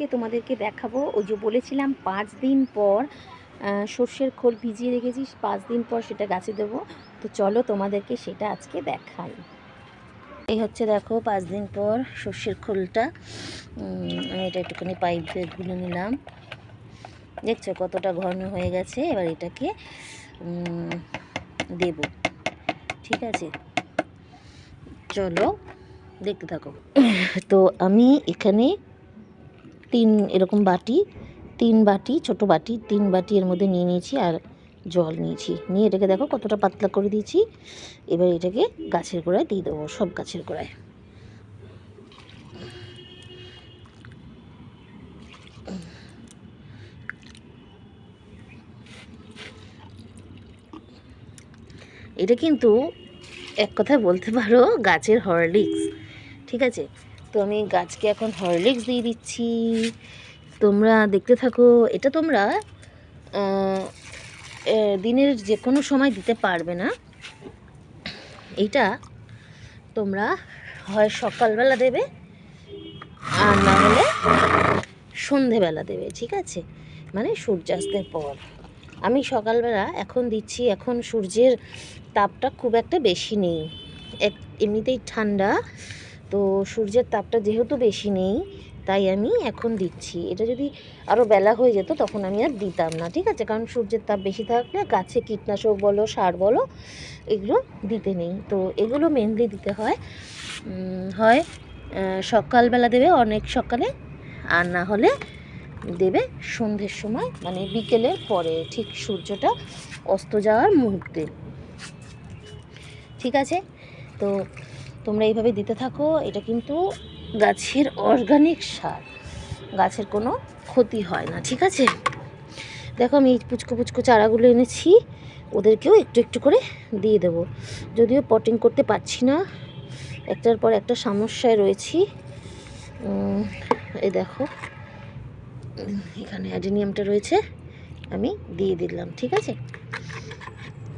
আজকে তোমাদেরকে দেখাবো। ওই যে বলেছিলাম, পাঁচ দিন পর সর্ষের খোল ভিজিয়ে রেখেছি, পাঁচ দিন পর সেটা গাছে দেবো। তো চলো তোমাদেরকে সেটা আজকে দেখাই। এই হচ্ছে দেখো, পাঁচ দিন পর সর্ষের খোলটা। আমি এটা একটুখানি পাইপ দিয়ে গুলে নিলাম। দেখছ কতটা ঘন হয়ে গেছে, এবার এটাকে দেব। ঠিক আছে? চলো, দেখতে থাকো। তো আমি এখানে তিন এরকম বাটি, তিন বাটি, ছোট বাটি, তিন বাটি এর মধ্যে নিয়ে নিয়েছি আর জল নিয়েছি। নিয়ে এটাকে দেখো কতটা পাতলা করে দিয়েছি। এবার এটাকে গাছের গোড়ায় দিয়ে দেবো, সব গাছের গোড়ায়। এটা কিন্তু এক কথায় বলতে পারো গাছের হরলিক্স, ঠিক আছে? তো আমি গাছকে এখন হরলিক্স দিয়ে দিচ্ছি। তোমরা দেখতে থাকো, এটা তোমরা দিনের যে কোনো সময় দিতে পারবে না। এটা তোমরা হয় সকালবেলা দেবে, আর না হলে সন্ধেবেলা দেবে, ঠিক আছে? মানে সূর্যাস্তের পর। আমি সকালবেলা এখন দিচ্ছি, এখন সূর্যের তাপটা খুব একটা বেশি নেই। এক, এমনিতেই ঠান্ডা। তো সূর্যের তাপটা যেহেতু বেশি নেই, তাই আমি এখন দিচ্ছি। এটা যদি আরও বেলা হয়ে যেত তখন আমি আর দিতাম না, ঠিক আছে? কারণ সূর্যের তাপ বেশি থাকলে গাছে কীটনাশক বলো, সার বলো, এগুলো দিতে নেই। তো এগুলো মেনলি দিতে হয় হয় সকালবেলা দেবে, অনেক সকালে, আর না হলে দেবে সন্ধ্যের সময় মানে বিকেলের পরে ঠিক সূর্যটা অস্ত যাওয়ার মুহূর্তে। ঠিক আছে? তো তোমরা এইভাবে দিতে থাকো, এটা কিন্তু গাছের অর্গানিক সার। গাছের কোনো ক্ষতি হয় না, ঠিক আছে? দেখো আমি এই পুচকো পুচকো চারাগুলো এনেছি, ওদেরকেও একটু একটু করে দিয়ে দেবো। যদিও পটিং করতে পারছি না, একটার পর একটা সমস্যায় রয়েছি। এই দেখো, এখানে অ্যাডেনিয়ামটা রয়েছে, আমি দিয়ে দিলাম, ঠিক আছে?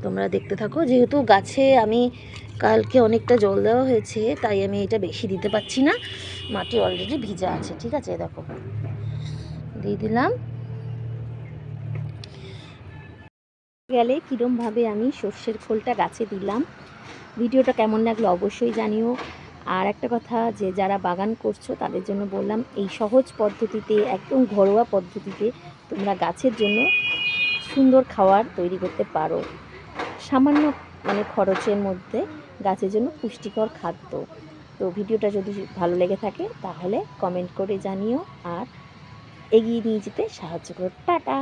তোমরা দেখতে থাকো, যেহেতু গাছে আমি কালকে অনেকটা জল দেওয়া হয়েছে, তাই আমি এটা বেশি দিতে পারছি না। মাটি অলরেডি ভিজা আছে, ঠিক আছে? দেখো। দিয়ে দিলাম। গেলে কীরমভাবে আমি সর্ষের খোলটা গাছে দিলাম। ভিডিওটা কেমন লাগল অবশ্যই জানিও। আর একটা কথা, যে যারা বাগান করছ, তাদের জন্য বললাম, এই সহজ পদ্ধতিতে, একদম ঘরোয়া পদ্ধতিতে, তোমরা গাছের জন্য সুন্দর খাবার তৈরি করতে পারো। সামান্য মানে খরচের মধ্যে গাছের জন্য পুষ্টিকর খাদ্য। তো ভিডিওটা যদি ভালো লেগে থাকে, তাহলে কমেন্ট করে জানিও আর এগিয়ে নিয়ে যেতে সাহায্য করো। টাটা!